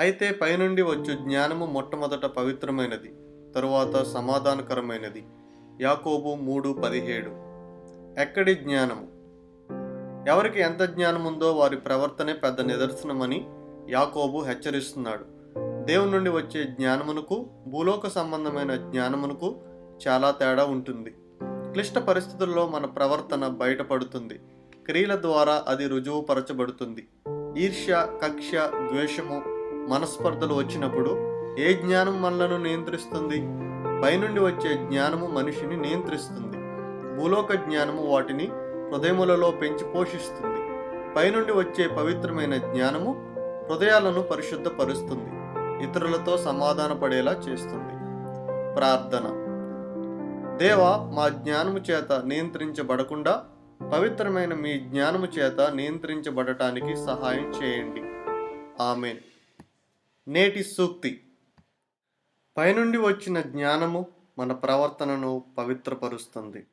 అయితే పైనుండి వచ్చు జ్ఞానము మొట్టమొదట పవిత్రమైనది తరువాత సమాధానకరమైనది. యాకోబు మూడు పదిహేడు. ఎక్కడి జ్ఞానము? ఎవరికి ఎంత జ్ఞానం ఉందో వారి ప్రవర్తనే పెద్ద నిదర్శనమని యాకోబు హెచ్చరిస్తున్నాడు. దేవుని నుండి వచ్చే జ్ఞానమునకు భూలోక సంబంధమైన జ్ఞానమునకు చాలా తేడా ఉంటుంది. క్లిష్ట పరిస్థితుల్లో మన ప్రవర్తన బయటపడుతుంది. క్రియల ద్వారా అది రుజువుపరచబడుతుంది. ఈర్ష్య కక్ష ద్వేషము మనస్పర్ధలు వచ్చినప్పుడు ఏ జ్ఞానం మనలను నియంత్రిస్తుంది? పైనుండి వచ్చే జ్ఞానము మనిషిని నియంత్రిస్తుంది. భూలోక జ్ఞానము వాటిని హృదయములలో పెంచి పోషిస్తుంది. పైనుండి వచ్చే పవిత్రమైన జ్ఞానము హృదయాలను పరిశుద్ధపరుస్తుంది. ఇతరులతో సమాధాన పడేలా చేస్తుంది. ప్రార్థన. దేవ మా జ్ఞానము చేత నియంత్రించబడకుండా పవిత్రమైన మీ జ్ఞానము చేత నియంత్రించబడటానికి సహాయం చేయండి. ఆమెన్. నేటి సూక్తి. పైనుండి వచ్చిన జ్ఞానము మన ప్రవర్తనను పవిత్రపరుస్తుంది.